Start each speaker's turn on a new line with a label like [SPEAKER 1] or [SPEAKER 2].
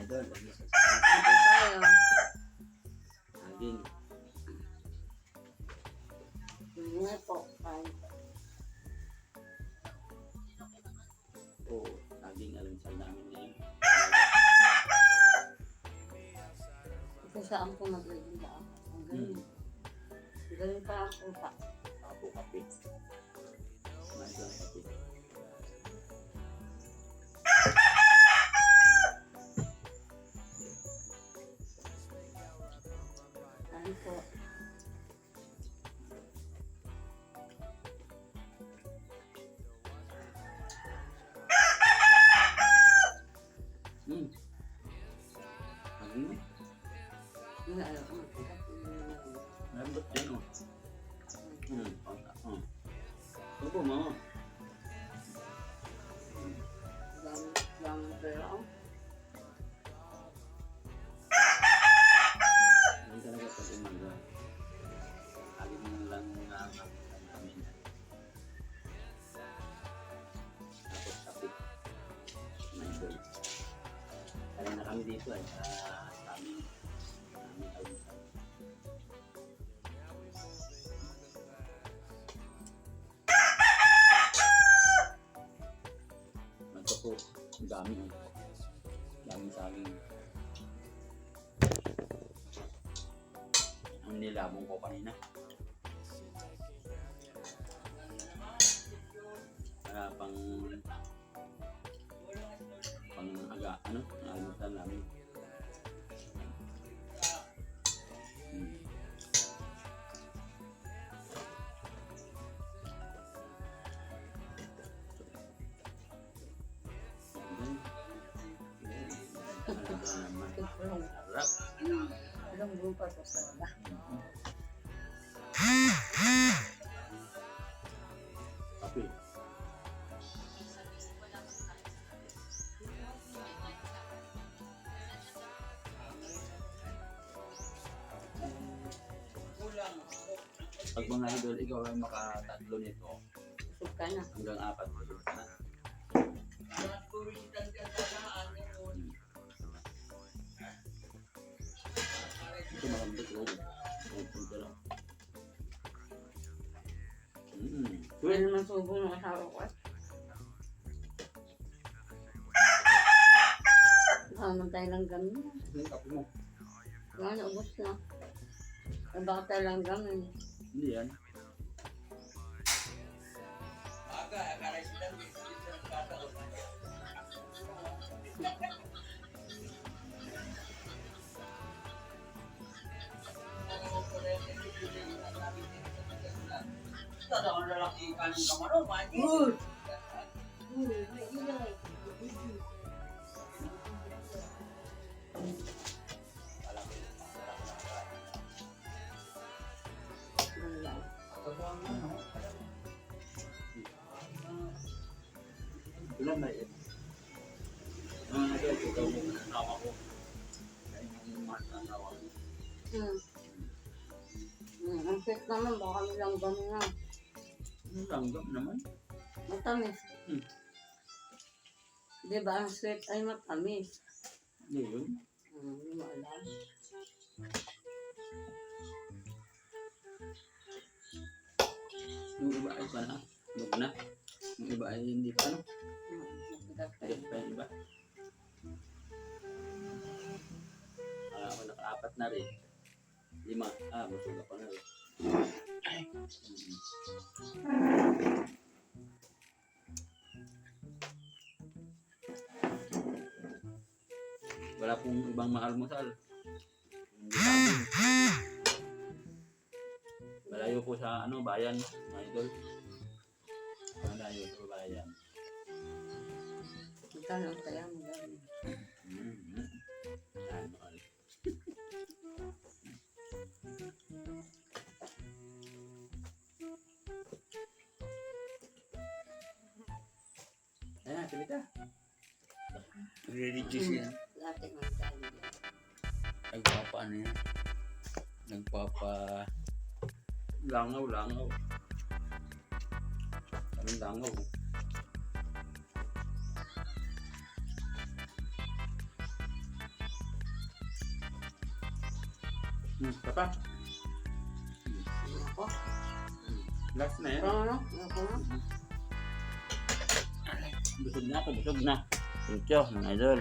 [SPEAKER 1] Idol, ano sa
[SPEAKER 2] Ito tayo.
[SPEAKER 1] Saging.
[SPEAKER 2] Hindi po.
[SPEAKER 1] Oo, saging alamsal namin ngayon.
[SPEAKER 2] Ito saan po naglalila. Ang galing.
[SPEAKER 1] Hmm.
[SPEAKER 2] Galing pa ang puta.
[SPEAKER 1] Ako kape. Kumain ko
[SPEAKER 2] Hindi alam ko. matigas.
[SPEAKER 1] Malambot din oh. Hmm, konta. Oh. Opo, mama.
[SPEAKER 2] Dami, dami pera. oh.
[SPEAKER 1] Hindi talaga pag umaga. Saging mo lang muna ang ang namin. Tapos kape. Kumain doon. Kaya na kami dito ay sa sa amin. Sa Ito po, ang dami. oh. Dami saging. Ang nilabong ko kanina. Para pang pang aga, ano, almusal namin.
[SPEAKER 2] Tulong grupo sa sarala.
[SPEAKER 1] Kape. Pag mga idol, ikaw ay makatatlo nito
[SPEAKER 2] Busog ka na.
[SPEAKER 1] hanggang apat na. Ito lang. Mm.
[SPEAKER 2] Hindi naman subo ng asawa ko. eh. Nakaman tayo ng gamin.
[SPEAKER 1] Ito yung kape mo.
[SPEAKER 2] Nga na, ubos na. Ay, baka tayo lang gamin.
[SPEAKER 1] Hindi yan.
[SPEAKER 2] Good! Good, may ilay. Wala.
[SPEAKER 1] Na yun? Mga idol, ikaw mo ng asawa ko. Kaya yung mga asawa ko.
[SPEAKER 2] Hmm. Hmm, ang sweet naman, baka nilang gamin na.
[SPEAKER 1] Ang langgam naman.
[SPEAKER 2] Matamis.
[SPEAKER 1] Hmm.
[SPEAKER 2] Di ba ang sweet ay matamis?
[SPEAKER 1] Hindi yun.
[SPEAKER 2] Hmm, hindi mo alam.
[SPEAKER 1] Yung iba ay pala. Huwag na. Yung iba ay hindi pa. No?
[SPEAKER 2] Hmm, matigas pa
[SPEAKER 1] yung iba. Ah, ako nakaapat na rin. Lima. Ah, masuga pa na rin. Mm. Wala pong ibang maalmusal. Hindi sa amin. Malayo po sa ano bayan, mga idol. Malayo sa bayan.
[SPEAKER 2] Lang kaya mo gamin.
[SPEAKER 1] Mm-hmm. Ano, ano. Ayan, salita.
[SPEAKER 3] Religious yan.
[SPEAKER 2] natin ang dahil
[SPEAKER 3] nagpapa ano yan nagpapa
[SPEAKER 1] langaw langaw anong langaw
[SPEAKER 3] Hmm, papa.
[SPEAKER 2] Ako.
[SPEAKER 3] Last na yan.
[SPEAKER 2] Ano? Ako na.
[SPEAKER 1] Busog na ako, busog na. Thank you, mga idol.